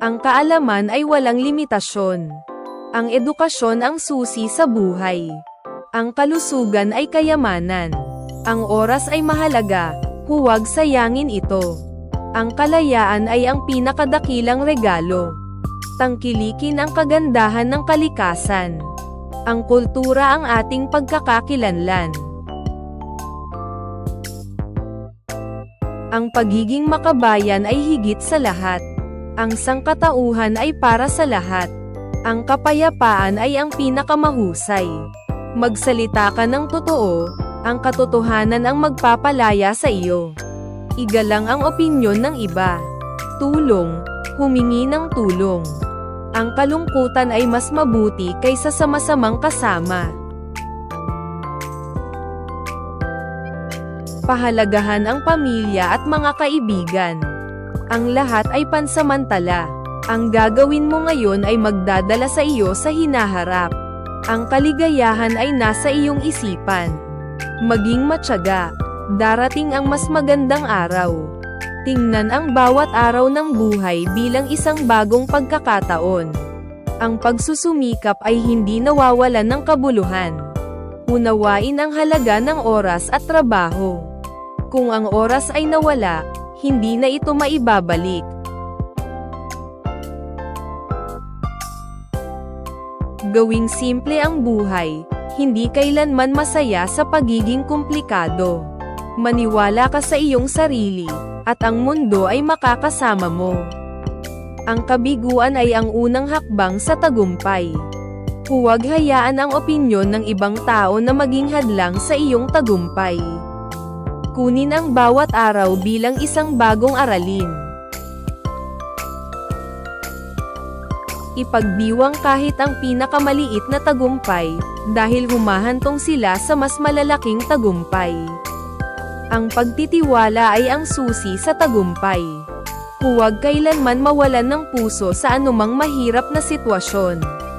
Ang kaalaman ay walang limitasyon. Ang edukasyon ang susi sa buhay. Ang kalusugan ay kayamanan. Ang oras ay mahalaga, huwag sayangin ito. Ang kalayaan ay ang pinakadakilang regalo. Tangkilikin ang kagandahan ng kalikasan. Ang kultura ang ating pagkakakilanlan. Ang pagiging makabayan ay higit sa lahat. Ang sangkatauhan ay para sa lahat. Ang kapayapaan ay ang pinakamahusay. Magsalita ka ng totoo, ang katotohanan ang magpapalaya sa iyo. Igalang ang opinyon ng iba. Tulong, humingi ng tulong. Ang kalungkutan ay mas mabuti kaysa sa masamang kasama. Pahalagahan ang pamilya at mga kaibigan. Ang lahat ay pansamantala. Ang gagawin mo ngayon ay magdadala sa iyo sa hinaharap. Ang kaligayahan ay nasa iyong isipan. Maging matyaga. Darating ang mas magandang araw. Tingnan ang bawat araw ng buhay bilang isang bagong pagkakataon. Ang pagsusumikap ay hindi nawawalan ng kabuluhan. Unawain ang halaga ng oras at trabaho. Kung ang oras ay nawala, hindi na ito maibabalik. Gawing simple ang buhay, hindi kailanman masaya sa pagiging komplikado. Maniwala ka sa iyong sarili, at ang mundo ay makakasama mo. Ang kabiguan ay ang unang hakbang sa tagumpay. Huwag hayaan ang opinyon ng ibang tao na maging hadlang sa iyong tagumpay. Kunin ang bawat araw bilang isang bagong aralin. Ipagdiwang kahit ang pinakamaliit na tagumpay, dahil humahantong sila sa mas malalaking tagumpay. Ang pagtitiwala ay ang susi sa tagumpay. Huwag kailanman mawalan ng puso sa anumang mahirap na sitwasyon.